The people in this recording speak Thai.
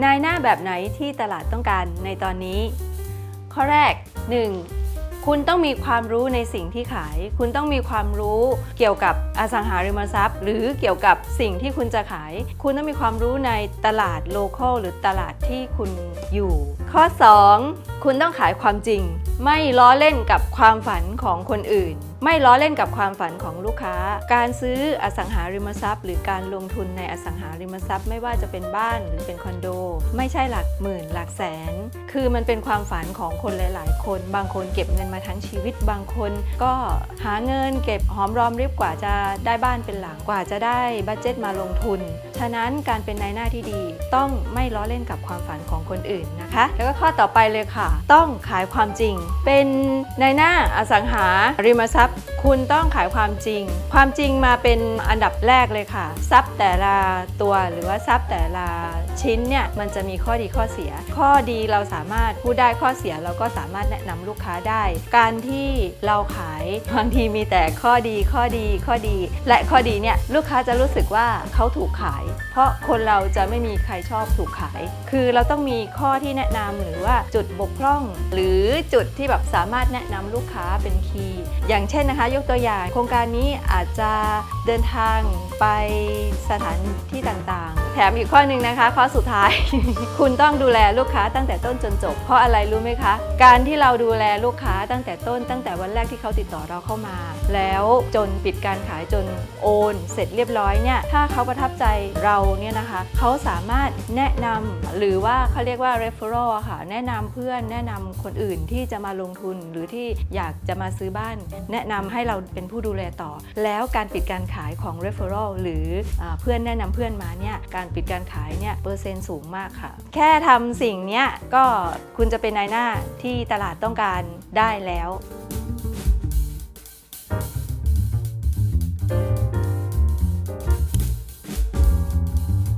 นายหน้าแบบไหนที่ตลาดต้องการในตอนนี้ ข้อแรก 1. คุณต้องมีความรู้ในสิ่งที่ขาย คุณต้องมีความรู้เกี่ยวกับอสังหาริมทรัพย์ หรือเกี่ยวกับสิ่งที่คุณจะขาย คุณต้องมีความรู้ในตลาดโลเคอลหรือตลาดที่คุณอยู่ ข้อ 2. คุณต้องขายความจริง ไม่ล้อเล่นกับความฝันของคนอื่น ไม่ล้อเล่นกับความฝันของลูกค้า การซื้ออสังหาริมทรัพย์ หรือการลงทุนในอสังหาริมทรัพย์ ไม่ว่าจะเป็นบ้านหรือเป็นคอนโด ไม่ใช่หลักหมื่นหลักแสน คือมันเป็นความฝันของคนหลาย ๆ คน บางคนเก็บเงินมาทั้งชีวิต บางคน ก็หาเงินเก็บหอมรอมริบกว่าจะได้บ้านเป็นหลังกว่าจะได้บัตเจ็ตมาลงทุนะนั้นการเป็นนายหน้าที่ดี ต้องไม่ล้อเล่นกับความฝันของคนอื่นนะคะ แล้วก็ข้อต่อไปเลยค่ะ ต้องขายความจริง เป็นนายหน้าอสังหาริมทรัพย์ คุณต้องขายความจริง ความจริงมาเป็นอันดับแรกเลยค่ะ ทรัพย์แต่ละตัวหรือว่าทรัพย์แต่ละชิ้นเนี่ยมันจะมีข้อดีข้อเสีย ข้อดีเราสามารถพูดได้ข้อเสียเราก็สามารถแนะนำลูกค้าได้ การที่เราขาย บางทีมีแต่ข้อดีข้อดีข้อดี และข้อดีเนี่ยลูกค้าจะรู้สึกว่าเขาถูกขาย เพราะคนเราจะไม่มีใครชอบถูกขาย คือเราต้องมีข้อที่แนะนำหรือว่าจุดบกพร่อง หรือจุดที่แบบสามารถแนะนำลูกค้าเป็นคีย์อย่างเช่นนะคะ ยกตัวอย่างโครงการนี้อาจจะเดินทางไปสถานที่ต่างๆ แถมอีกข้อหนึ่งนะคะ ข้อสุดท้าย คุณต้องดูแลลูกค้าตั้งแต่ต้นจนจบ เพราะอะไรรู้ไหมคะ การที่เราดูแลลูกค้าตั้งแต่ต้น ตั้งแต่วันแรกที่เขาติดต่อเราเข้ามา แล้วจนปิดการขายจนโอน เสร็จเรียบร้อยเนี่ยถ้าเขาประทับใจเราเนี่ยนะคะ เขาสามารถแนะนำหรือว่าเขาเรียกว่า referral ค่ะ แนะนำเพื่อนแนะนำคนอื่นที่จะมาลงทุนหรือที่อยากจะมาซื้อบ้าน แนะนำให้เราเป็นผู้ดูแลต่อ แล้วการปิดการขายของ referral หรืออเพื่อนแนะนำเพื่อนมาเนี่ยการปิดการขายเนี่ยเปอร์เซ็นต์สูงมากค่ะ แค่ทำสิ่งเนี้ยก็คุณจะเป็นนายหน้าที่ตลาดต้องการได้แล้ว